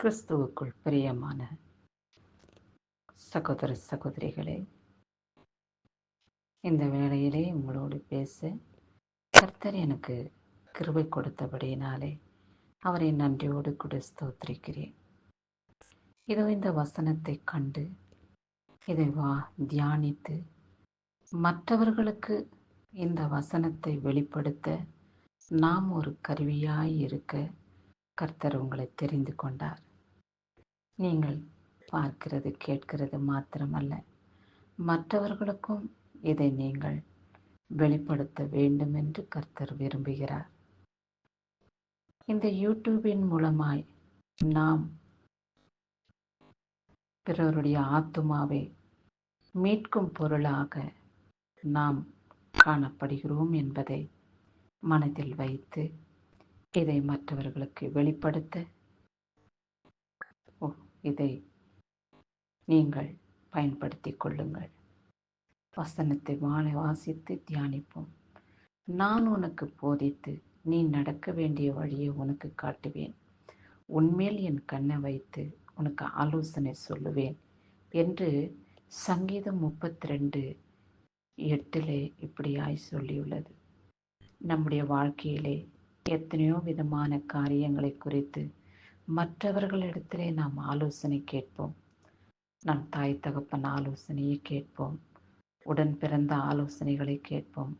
கிறிஸ்துவுக்குள் பிரியமான சகோதர சகோதரிகளே இந்த வேளையிலே உங்களோடு பேச கர்த்தர் எனக்கு கிருபை கொடுத்தபடியினாலே அவரை நன்றியோடு கூட ஸ்தோத்திரிக்கிறேன். இதோ இந்த வசனத்தை கண்டு இதை வா தியானித்து மற்றவர்களுக்கு இந்த வசனத்தை வெளிப்படுத்த நாம் ஒரு கருவியாய் இருக்க கர்த்தர் உங்களை தெரிந்து கொண்டார். நீங்கள் பார்க்கிறது கேட்கிறது மாத்திரமல்ல. மற்றவர்களுக்கும் இதை நீங்கள் வெளிப்படுத்த வேண்டும் என்று கர்த்தர் விரும்புகிறார். இந்த யூடியூபின் மூலமாய் நாம் பிறருடைய ஆத்துமாவை மீட்கும் பொருளாக நாம் காணப்படுகிறோம் என்பதை மனதில் வைத்து இதை மற்றவர்களுக்கு வெளிப்படுத்த இதை நீங்கள் பயன்படுத்தி கொள்ளுங்கள். வசனத்தை வாழ வாசித்து தியானிப்போம். நான் உனக்கு போதித்து நீ நடக்க வேண்டிய வழியை உனக்கு காட்டுவேன். உன்மேல் என் கண்ணை வைத்து உனக்கு ஆலோசனை சொல்லுவேன் என்று சங்கீதம் முப்பத்தி ரெண்டு எட்டிலே இப்படியாய் சொல்லியுள்ளது. நம்முடைய வாழ்க்கையிலே எத்தனையோ விதமான காரியங்களை குறித்து மற்றவர்களிடத்திலே நாம் ஆலோசனை கேட்போம். நம் தாய் தகப்பன் ஆலோசனையை கேட்போம். உடன் பிறந்த ஆலோசனைகளை கேட்போம்.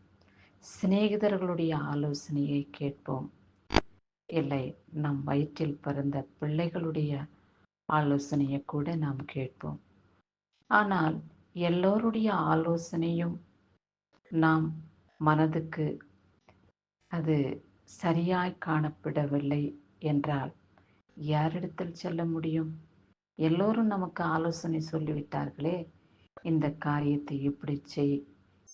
சிநேகிதர்களுடைய ஆலோசனையை கேட்போம். இல்லை நம் வயிற்றில் பிறந்த பிள்ளைகளுடைய ஆலோசனையை கூட நாம் கேட்போம். ஆனால் எல்லோருடைய ஆலோசனையும் நாம் மனதுக்கு அது சரியாய் காணப்படவில்லை என்றால் யாரிடத்தில் செல்ல முடியும்? எல்லோரும் நமக்கு ஆலோசனை சொல்லிவிட்டார்களே இந்த காரியத்தை இப்படி செய்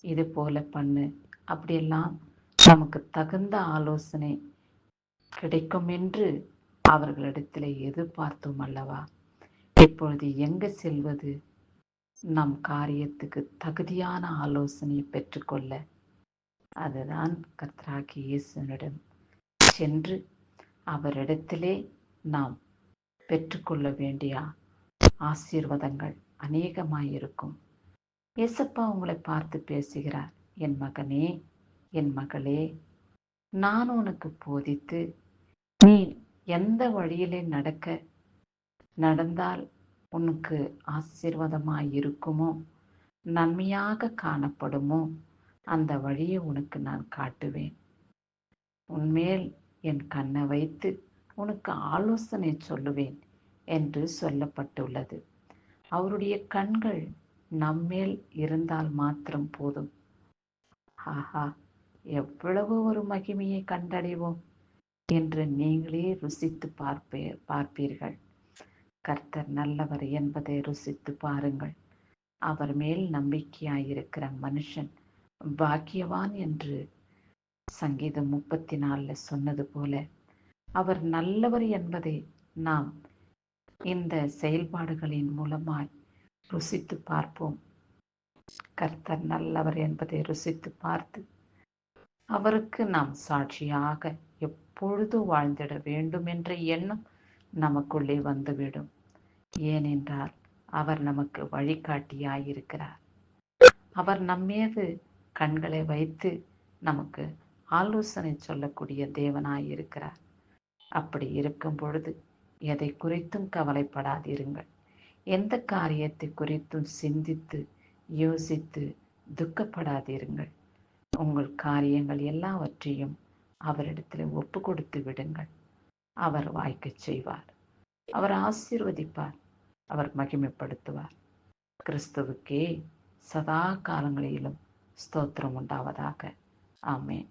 இது போல பண்ணு அப்படியெல்லாம் நமக்கு தகுந்த ஆலோசனை கிடைக்கும் என்று அவர்களிடத்தில் எதிர்பார்த்தோம் அல்லவா? இப்பொழுது எங்கு செல்வது? நம் காரியத்துக்கு தகுதியான ஆலோசனையை பெற்றுக்கொள்ள. அதுதான் கத்ராகி இயேசுனிடம் சென்று அவரிடத்திலே நாம் பெற்றுக்கொள்ள வேண்டிய ஆசீர்வாதங்கள் அநேகமாயிருக்கும். ஏசப்பா உங்களை பார்த்து பேசுகிறார் என் மகனே என் மகளே நான் உனக்கு போதித்து நீ எந்த வழியிலே நடக்க நடந்தால் உனக்கு ஆசீர்வாதமாய் இருக்குமோ நன்மையாக காணப்படுமோ அந்த வழியை உனக்கு நான் காட்டுவேன். உன்மேல் என் கண்ணை வைத்து உனக்கு ஆலோசனை சொல்லுவேன் என்று சொல்லப்பட்டுள்ளது. அவருடைய கண்கள் நம்மேல் இருந்தால் மாத்திரம் போதும். ஆஹா எவ்வளவு ஒரு மகிமையை கண்டடைவோம் என்று நீங்களே ருசித்து பார்ப்பே பார்ப்பீர்கள். கர்த்தர் நல்லவர் என்பதை ருசித்து பாருங்கள். அவர் மேல் நம்பிக்கையாயிருக்கிற மனுஷன் பாக்கியவான் என்று சங்கீதம் முப்பத்தி நாலில் சொன்னது போல அவர் நல்லவர் என்பதை நாம் இந்த செயல்பாடுகளின் மூலமாய் ருசித்து பார்ப்போம். கர்த்தர் நல்லவர் என்பதை ருசித்து பார்த்து அவருக்கு நாம் சாட்சியாக எப்பொழுது வாழ்ந்திட வேண்டும் என்ற எண்ணம் நமக்குள்ளே வந்துவிடும். ஏனென்றால் அவர் நமக்கு வழிகாட்டியாயிருக்கிறார். அவர் நம்மீது கண்களை வைத்து நமக்கு ஆலோசனை சொல்லக்கூடிய தேவனாயிருக்கிறார். அப்படி இருக்கும் பொழுது எதை குறித்தும் கவலைப்படாதிருங்கள். எந்த காரியத்தை குறித்தும் சிந்தித்து யோசித்து துக்கப்படாதிருங்கள். உங்கள் காரியங்கள் எல்லாவற்றையும் அவரிடத்தில் ஒப்பு கொடுத்து விடுங்கள். அவர் வாய்க்கச் செய்வார். அவர் ஆசீர்வதிப்பார். அவர் மகிமைப்படுத்துவார். கிறிஸ்துவுக்கே சதா காலங்களிலும் ஸ்தோத்திரம் உண்டாவதாக. ஆமேன்.